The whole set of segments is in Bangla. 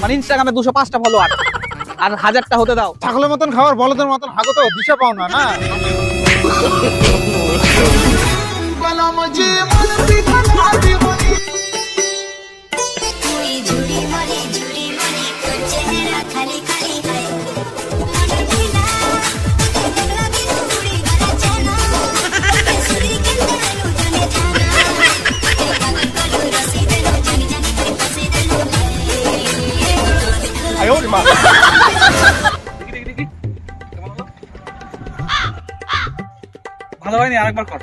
মানে ইনস্টাগ্রামে দুশো পাঁচটা ফলোয়ার আর হাজারটা হতে দাও। ছাগলের মতন খাবার, বলদের মতন হাগো তো দিশা পাও না না? ভালো হয়নি আরেকবার কর।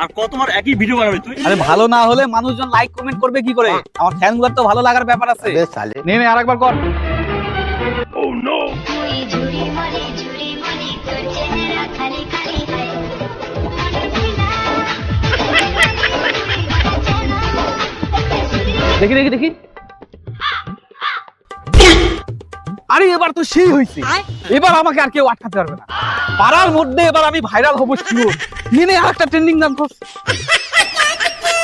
আর কত তোমার একই ভিডিও বানাবে তুই? আরে ভালো না হলে মানুষজন লাইক কমেন্ট করবে কি করে? আমার ফ্যানগুলার তো ভালো লাগার ব্যাপার আছে। নে নে আরেকবার কর। মারি ঝুড়ি মারি আরে এবার তো সেই হয়েছে। এবার আমাকে আর কেউ আটকাতে পারবে না। পাড়ার মধ্যে এবার আমি ভাইরাল হব শিওর আর একটা ট্রেন্ডিং নাম করছি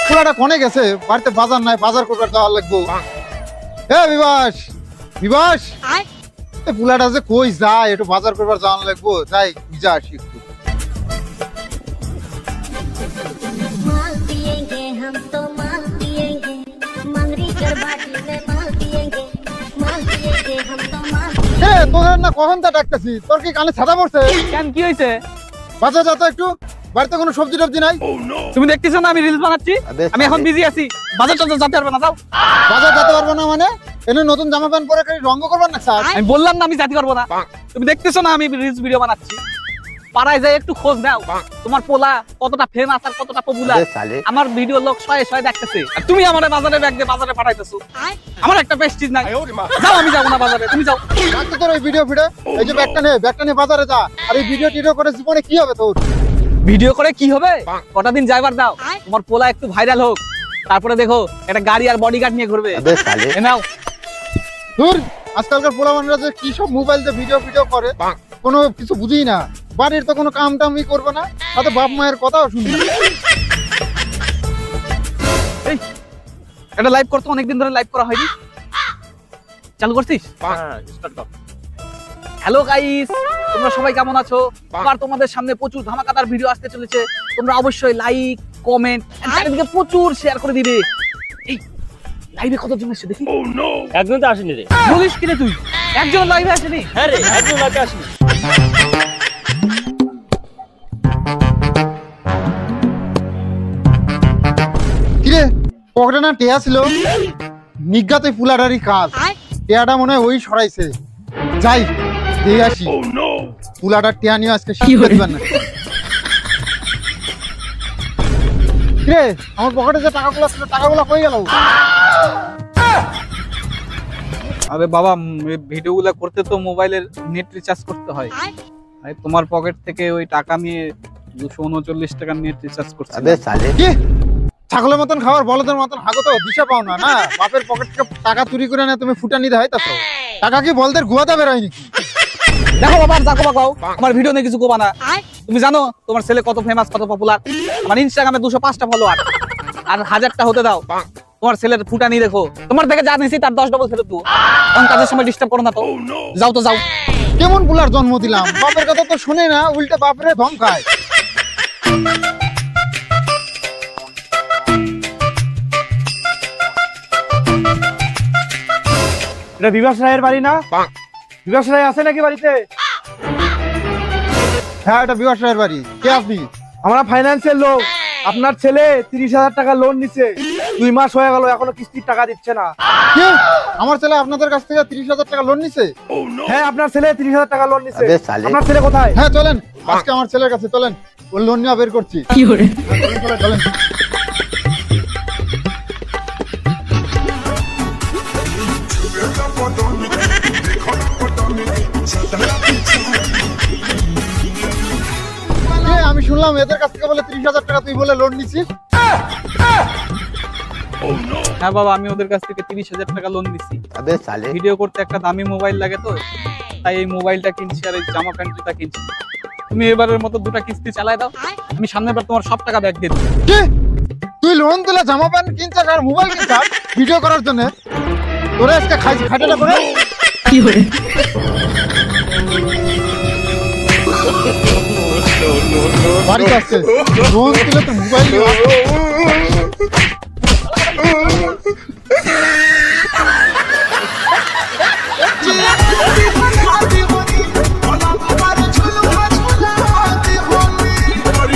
পুলাটা কনে গেছে? বাড়িতে বাজার নাই বাজার করবার যাওয়ার লাগবো। এ বিবাস বিবাস পুলাটা পোলাটা যে কই যায় একটু বাজার করবার যাওয়ার লাগবো। যাই যা আসি এ না কখন তা ডাকতেছি? তোর কি কানে ছাতা পড়ছে? কেন কি হয়েছে? বাজার যা তো একটু। বাড়িতে কোনো সবজি টবজি নাই? তুমি দেখতেছো না আমি রিলস বানাচ্ছি? আমি এখন বিজি আছি। বাজার টাজার যেতে পারবে না যাও। বাজার যেতে পারব না মানে? এনে নতুন জামা প্যান্ট পরে খালি রঙ্গ করবার না স্যার? আমি বললাম না আমি জাতি করব না। তুমি দেখতেছো না আমি রিলস ভিডিও বানাচ্ছি। পাড়ায় যাই একটু খোঁজ নাও। তোমার পোলা কতটা ফেমাস আর কতটা পপুলার আমার ভিডিও লোক শয়ে শয়ে দেখতেছে। আর তুমি আমার বাজারে ব্যাগ দিয়ে বাজারে পাঠাইতেছো। আমার একটা প্রেস্টিজ নাই। যাও আমি যাব না বাজারে তুমি যাও। রাখতে তোর ওই ভিডিও ফিডে এই যে ব্যাগটা নে ব্যাগটা নিয়ে বাজারে যা। আর এই ভিডিও টিডিও করে জীবনে কি হবে তোর? ভিডিও করে কি হবে? কটা দিন যাইবার দাও। তোমার পোলা একটু ভাইরাল হোক। তারপরে দেখো একটা গাড়ি আর বডিগার্ড নিয়ে ঘুরবে। নাও। ধুর আজকালকার পোলা মানুষরা যে কি সব মোবাইল দিয়ে ভিডিও ভিডিও করে কোনো কিছু বুঝি না। বাড়ির তো কোনো কাম টামই করবে না সাথে বাপ মায়ের কথাও শুনবে। এটা লাইভ করতে অনেকদিন ধরে লাইভ করা হয়নি। চালু করছিস? হ্যাঁ হ্যালো গাইস তোমরা সবাই কেমন আছো? আবার তোমাদের সামনে প্রচুর ধামাকাদার ভিডিও আসতে চলেছে। তোমরা অবশ্যই লাইক কমেন্ট চারিদিকে প্রচুর শেয়ার করে দিবে। এই লাইভে কতজন এসে দেখি। একজন তো আসেনি রে। বলিস কিরে তুই? একজন লাইভে আসেনি? হ্যাঁ রে একজন লাগে আসেনি। টেয়া ছিল নিজ্ঞাতে পুলাটারই কাজ। টেয়াটা মনে হয় ওই সরাইছে। যাই দিয়ে আসি। পুলাটার টেয়া নিয়ে আজকে শিখতে দিবেন না। কিরে আমার পকেটে যে টাকাগুলো ছিল টাকাগুলো কই গেল? আরে বাবা ভিডিও গুলা করতে তো মোবাইলের নেট রিচার্জ করতে হয়। আরে তোমার পকেট থেকে ওই টাকা নিয়ে দুশো উনচল্লিশ টাকার নেট রিচার্জ করছে কি? ছাগলের মতন খাবার বলদের মতন হাগো তো দিশা পাও না না? বাপের পকেট থেকে টাকা চুরি করে না তুমি ফুটা নিতে হয় তাছো টাকা কি বলদের গুয়াতে বেরোয় নাকি দেখো বাবা যাকো বাবাও আমার ভিডিও নিয়ে কিছু কোবা না। তুমি জানো তোমার ছেলে কত ফেমাস কত পপুলার আমার ইনস্টাগ্রামে দুশো পাঁচটা ফলোয়ার আর হাজারটা হতে দাও। তোমার ছেলের ফুটা নিয়ে দেখো। তোমার থেকে যা নিয়েছি তার দশ ডবল ফেরত দেবো। তখন কাজের সময় ডিস্টার্ব করো না তো। যাও তো যাও। কেমন পুলার জন্ম দিলাম? বাপের কথা তো শুনে না উল্টে বাপরে ধমকায়। এটা বিভাস রায়ের বাড়ি না? বিভাস রায় আছে নাকি বাড়িতে? হ্যাঁ এটা বিবাস রায়ের বাড়ি। কে আপনি? আমরা ফাইন্যান্সের লোক। আপনার ছেলে তিরিশ হাজার টাকা লোন নিছে। দুই মাস হয়ে গেল এখনও কিস্তির টাকা দিচ্ছে না। কি? আমার ছেলে আপনাদের কাছ থেকে তিরিশ হাজার টাকা লোন নিছে? হ্যাঁ আপনার ছেলে তিরিশ হাজার টাকা লোন নিছে। আপনার ছেলে কোথায়? হ্যাঁ চলেন। আজকে আমার ছেলের কাছে চলেন। ওর লোন নিয়ে বের করছি। চলেন, শুনলাম এদের কাছ থেকে বলে তিরিশ হাজার টাকা তুই বলে লোন নিছিস। হ্যাঁ বাবা আমি ওদের কাছ থেকে তিরিশ হাজার টাকা লোন দিচ্ছি ভিডিও করতে একটা দামি মোবাইল লাগে তো তাই এই মোবাইলটা কিনছি আর এই জামা প্যান্ট জুতা কিনছি। তুমি এবারের মতো দুটা কিস্তি চালায় দাও আমি সামনের বার তোমার সব টাকা ব্যাক দিয়ে কি? তুই লোন তুলে জামা প্যান্ট কিনছিস আর মোবাইল কিনছিস? ভিডিও করার জন্য? তোরা আজকে খাইছি খাটাটা করে? বাড়িতে আসছে লোন তুলে তো মোবাইল